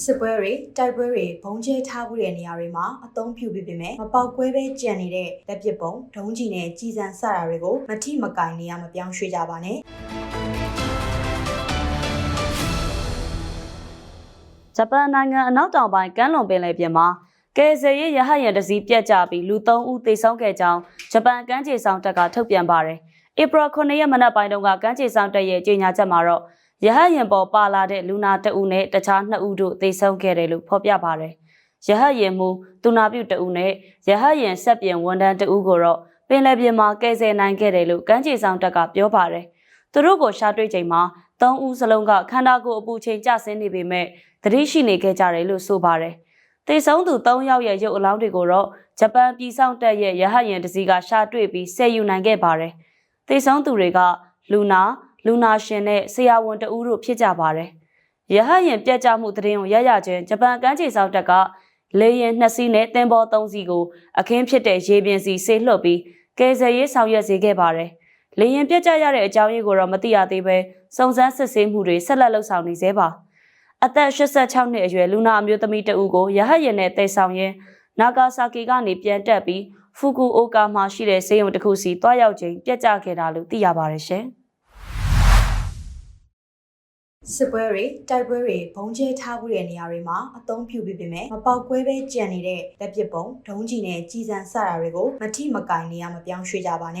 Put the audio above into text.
စစ်ပွဲတွေတိုက်ပွဲတွေဘုံကျဲထားမှုတဲ့နေရာတွေမှာအသုံးပြုပြီးပေမဲ့မပေါက်ကွဲပဲကြံနေတဲ့လက်ပစ်ပုံဒုံးကျည်နဲ့ကြီးစံစတာတွေကိုမထိမကင်နေရမပြောင်းရွှေ့ကြပါနဲ့ဂျပန်နိုင်ငံအနောက်တောင်ပိုင်းကမ်းလွန်ပင်လယ်ပြင်မှာကယ်ဆယ်ရေးရဟတ်ယာဉ်တစ်စီးပြတ်ကျပြီးလူ3ဦးသေဆုံးခဲ့ကြောင်းဂျပန်ကမ်းခြေဆောင်တပ်ကထုတ်ပြန်ပါတယ်။ဧပြီ9ရက်မနက်ပိုင်းတုန်းကကမ်းခြေဆောင်တပ်ရဲ့ကြေညာချက်မှာတော့ ရဟတ်ယာဉ်ပေါ်ပါလာတဲ့လူနာတအုပ်နဲ့တခြား2ဦးတို့သေဆုံးခဲ့တယ်လို့ဖော်ပြပါတယ်။ရဟတ်ယာဉ်မူတူနာပြုတအုပ်နဲ့ရဟတ်ယာဉ်ဆက်ပြင်ဝန်ထမ်းတအုပ်ကိုတော့ပင်လယ်ပြင်မှာကယ်ဆယ်နိုင်ခဲ့တယ်လို့ကမ်းခြေဆောင်တပ်ကပြောပါတယ်။သူတို့ကိုရှာတွေ့ချိန်မှာ3ဦးစလုံးကခန္ဓာကိုယ်အပူချိန်ကျဆင်းနေပေမဲ့သတိရှိနေခဲ့ကြတယ်လို့ဆိုပါတယ်။တေဆုံးသူ၃ယောက်ရဲ့ရုပ်အလောင်းတွေကိုတော့ဂျပန်ပြည်ဆောင်တပ်ရဲ့ရဟတ်ယာဉ်တစ်စီးကရှာတွေ့ပြီးဆယ်ယူနိုင်ခဲ့ပါတယ်။တေဆုံးသူတွေကလူနာ လူနာရှင်နဲ့ဆရာဝန်တဦးတို့ဖြစ်ကြပါတယ်။ရဟတ်ယာဉ်ပြတ်ကျမှုသတင်းကိုရရချင်းဂျပန်ကမ်းခြေဆောင်တပ်ကလေယာဉ်နှစ်စီးနဲ့သင်္ဘော၃စီးကိုအခင်းဖြစ်တဲ့ရေပြင်စီဆေးလွှတ်ပြီးကယ်ဆယ်ရေးဆောင်ရွက်စေခဲ့ပါတယ်။လေယာဉ်ပြတ်ကျရတဲ့အကြောင်းရင်းကိုတော့မသိရသေးပဲစုံစမ်းစစ်ဆေးမှုတွေဆက်လက်လုပ်ဆောင်နေသေးပါ။အသက်86နှစ်အရွယ်လူနာအမျိုးသမီးတဦးကိုရဟတ်ယာဉ်နဲ့တည်ဆောင်ရင်းနာဂါဆာကီကနေပြန်တက်ပြီးဖူကူအိုကာမှာရှိတဲ့ဆေးရုံတစ်ခုစီတွားရောက်ချိန်ပြတ်ကျခဲ့တာလို့သိရပါတယ်ရှင်။ စစ်ပွဲတွေတိုက်ပွဲတွေဘုံကျဲထားမှုတဲ့နေရာတွေမှာအသုံးပြုပြီးပေမဲ့မပေါက်ကွဲပဲကြံနေတဲ့လက်ပစ်ပုံဒုံးကျည်နဲ့ကြီးစံစတာတွေကိုမထိမကင်နေရမပြောင်းရွှေ့ကြပါနဲ့